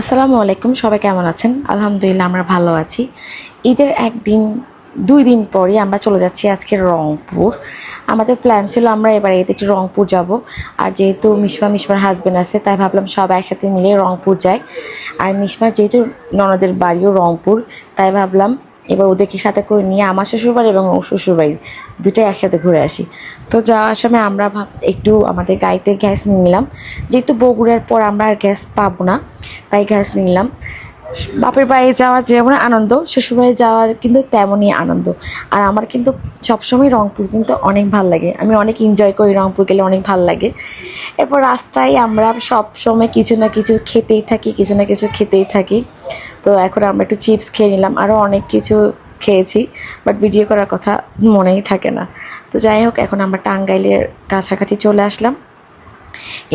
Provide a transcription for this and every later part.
আসসালামু আলাইকুম, সবাই কেমন আছেন? আলহামদুলিল্লাহ আমরা ভালো আছি। ঈদের একদিন, দুই দিন পরই আমরা চলে যাচ্ছি আজকে রংপুর। আমাদের প্ল্যান ছিল আমরা এবার এদের একটু রংপুর যাব। আর যেহেতু মিশমা, মিশমার হাজব্যান্ড আছে, তাই ভাবলাম সব একসাথে মিলে রংপুর যাই। আর মিশমার যেহেতু ননদের বাড়িও রংপুর, তাই ভাবলাম এবার ওদেরকে সাথে করে নিয়ে আমার শ্বশুরবাড়ি এবং শ্বশুরবাড়ি দুটাই একসাথে ঘুরে আসি। তো যাওয়ার সময় আমরা ভাব, একটু আমাদের গাড়িতে গ্যাস নিয়ে নিলাম। যেহেতু বগুড়ার পর আমরা আর গ্যাস পাবো না, তাই গ্যাস নিলাম। বাপের বাড়ি যাওয়ার যেমন আনন্দ শ্বশুরবাড়ি যাওয়ার কিন্তু তেমনই আনন্দ। আর আমার কিন্তু সবসময় রংপুর কিন্তু অনেক ভালো লাগে। আমি অনেক এনজয় করি রংপুর গেলে অনেক ভালো লাগে। এরপর রাস্তায় আমরা সব সময় কিছু না কিছু খেতেই থাকি, কিছু না কিছু খেতেই থাকি। তো এখন আমরা একটু চিপস খেয়ে নিলাম আরও অনেক কিছু খেয়েছি বাট ভিডিও করার কথা মনেই থাকে না। তো যাই হোক, এখন আমরা টাঙ্গাইলের কাছাকাছি চলে আসলাম।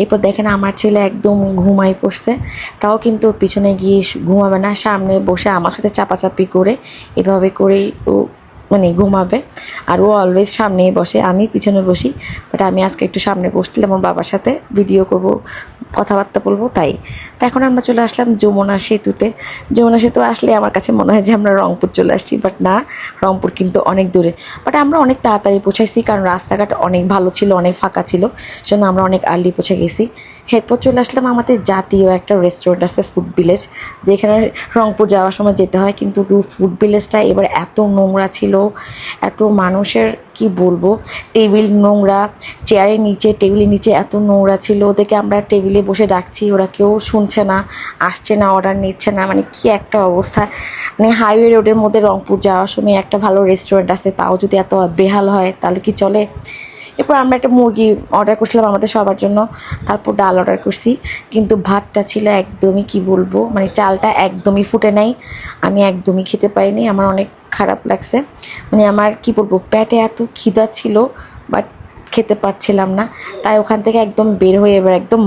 এরপর দেখেন আমার ছেলে একদম ঘুমাই পড়ছে। তাও কিন্তু পিছনে গিয়ে ঘুমাবে না, সামনে বসে আমার সাথে চাপাচাপি করে এভাবে করেই ও মানে ঘুমাবে। আর ও অলওয়েজ সামনেই বসে, আমি পিছনে বসি। বাট আমি আজকে একটু সামনে বসছিলাম আমার বাবার সাথে ভিডিও করব কথাবার্তা বলব, তাই। তো এখন আমরা চলে আসলাম যমুনা সেতুতে। যমুনা সেতু আসলে আমার কাছে মনে হয় যে আমরা রংপুর চলে আসছি বাট না, রংপুর কিন্তু অনেক দূরে। বাট আমরা অনেক তাড়াতাড়ি পৌঁছাইছি, কারণ রাস্তাঘাট অনেক ভালো ছিল, অনেক ফাঁকা ছিল, সেজন্য আমরা অনেক আর্লি পৌঁছে গেছি। এরপর চলে আসলাম আমাদের জাতীয় একটা রেস্টুরেন্ট আছে ফুড ভিলেজ যেখানে রংপুর যাওয়ার সময় যেতে হয়, কিন্তু ফুড ভিলেজটা এবার এত নোংরা ছিল, এত মানুষের, কি বলব, টেবিল নোংরা, চেয়ারের নিচে, টেবিলের নিচে এত নোংরা ছিল ওদেরকে আমরা টেবিলে বসে ডাকছি, ওরা কেউ শুনছে না, আসছে না অর্ডার নিচ্ছে না মানে কি একটা অবস্থা। মানে হাইওয়ে রোডের মধ্যে রংপুর যাওয়ার সময় একটা ভালো রেস্টুরেন্ট আছে, তাও যদি এত বেহাল হয়, তাহলে কি চলে? এরপর আমরা একটা মুরগি অর্ডার করছিলাম আমাদের সবার জন্য, তারপর ডাল অর্ডার করছি, কিন্তু ভাতটা ছিল একদমই কি বলব মানে চালটা একদমই ফুটে নাই, আমি একদমই খেতে পাইনি, আমার অনেক খারাপ লাগছে। মানে আমার কি বলব, পেটে এত খিদা ছিল বাট খেতে পারছিলাম না। তাই ওখান থেকে একদম বের হয়ে এবার একদম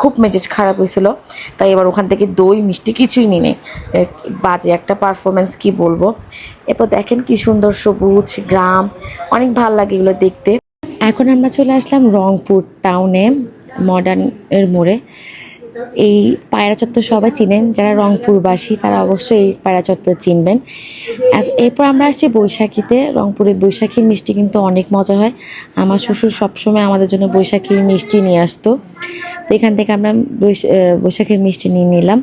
খুব মেজেজ খারাপ হয়েছিল। তাই এবার ওখান থেকে দই, মিষ্টি কিছুই নিনে বাজে একটা পারফরমেন্স কি বলব? এরপর দেখেন কি সুন্দর সবুজ গ্রাম, অনেক ভালো লাগে এগুলো দেখতে। এখন আমরা চলে আসলাম রংপুর টাউনে মডার্নের মোড়ে। এই পায়রা চত্বর সবাই চিনেন, যারা রংপুরবাসী তারা অবশ্যই এই পায়রা চত্বর চিনবেন। এরপর আমরা আসছি বৈশাখীতে। রংপুরের বৈশাখীর মিষ্টি কিন্তু অনেক মজা হয়। আমার শ্বশুর সবসময় আমাদের জন্য বৈশাখীর মিষ্টি নিয়ে আসতো। তো এখান থেকে আমরা বৈশ- বৈশাখীর মিষ্টি নিয়ে নিলাম।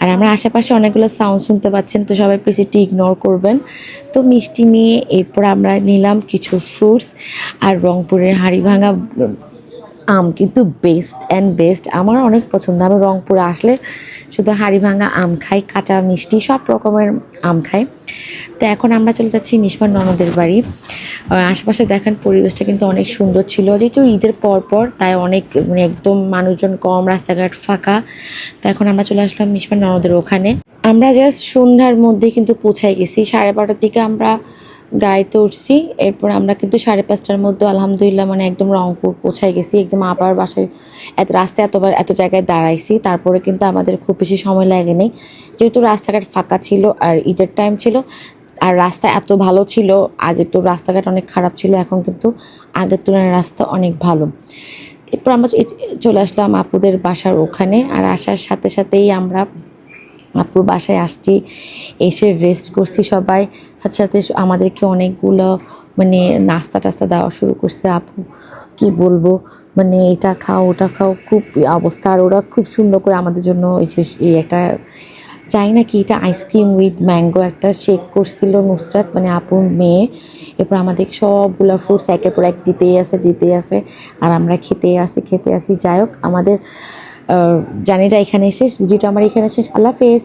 আর আমরা আশেপাশে অনেকগুলো সাউন্ড শুনতে পাচ্ছেন, তো সবাই একটু ইগনোর করবেন। তো মিষ্টি নিয়ে এরপর আমরা নিলাম কিছু ফ্রুটস আর রংপুরের হাড়ি ভাঙা আম কিন্তু বেস্ট অ্যান্ড বেস্ট আমার অনেক পছন্দ। আমি রংপুরে আসলে শুধু হাড়ি ভাঙা আম খাই কাঁচা মিষ্টি, সব রকমের আম খাই। তো এখন আমরা চলে যাচ্ছি মিসমার ননদের বাড়ি। আশেপাশে দেখেন পরিবেশটা কিন্তু অনেক সুন্দর ছিল। যেহেতু ঈদের পর পর তাই অনেক মানে একদম মানুষজন কম, রাস্তাঘাট ফাঁকা। তো এখন আমরা চলে আসলাম মিসমার ননদের ওখানে। আমরা জাস্ট সন্ধ্যার মধ্যে কিন্তু পৌঁছায় গেছি। সাড়ে বারোটার দিকে আমরা গাড়িতে উঠছি, এরপর আমরা কিন্তু সাড়ে পাঁচটার মধ্যে আলহামদুলিল্লাহ মানে একদম রংপুর পৌঁছায় গেছি, একদম আবার বাসায় এত রাস্তায় এতবার এত জায়গায় দাঁড়াইছি, তারপরে কিন্তু আমাদের খুব বেশি সময় লাগে নেই। যেহেতু রাস্তাঘাট ফাঁকা ছিল আর ঈদের টাইম ছিল, আর রাস্তা এত ভালো ছিল আগে তো রাস্তাঘাট অনেক খারাপ ছিল, এখন কিন্তু আগের তুলনায় রাস্তা অনেক ভালো। এরপর আমরা চলে আসলাম আপুদের বাসার ওখানে, আর আসার সাথে সাথেই আমরা আপুর বাসায় আসছি, এসে রেস্ট করছি সবাই। সাথে সাথে আমাদেরকে অনেকগুলো মানে নাস্তা টাস্তা দেওয়া শুরু করছে আপু। কি বলব? মানে এটা খাও, ওটা খাও, খুব অবস্থা। আর ওরা খুব সুন্দর করে আমাদের জন্য এই একটা চাই না কি এটা আইসক্রিম উইথ ম্যাঙ্গো একটা শেক করছিল নুসরাত মানে আপুর মেয়ে। এরপর আমাদের সবগুলো ফ্রুটস একের পর এক দিতেই আছে দিতেই আছে। আর আমরা খেতে আসি খেতে আসি। যাই হোক, আমাদের জানিটা এখানে এসে ভিডিওটা আমার এখানে শেষ। আল্লাহ হাফেজ।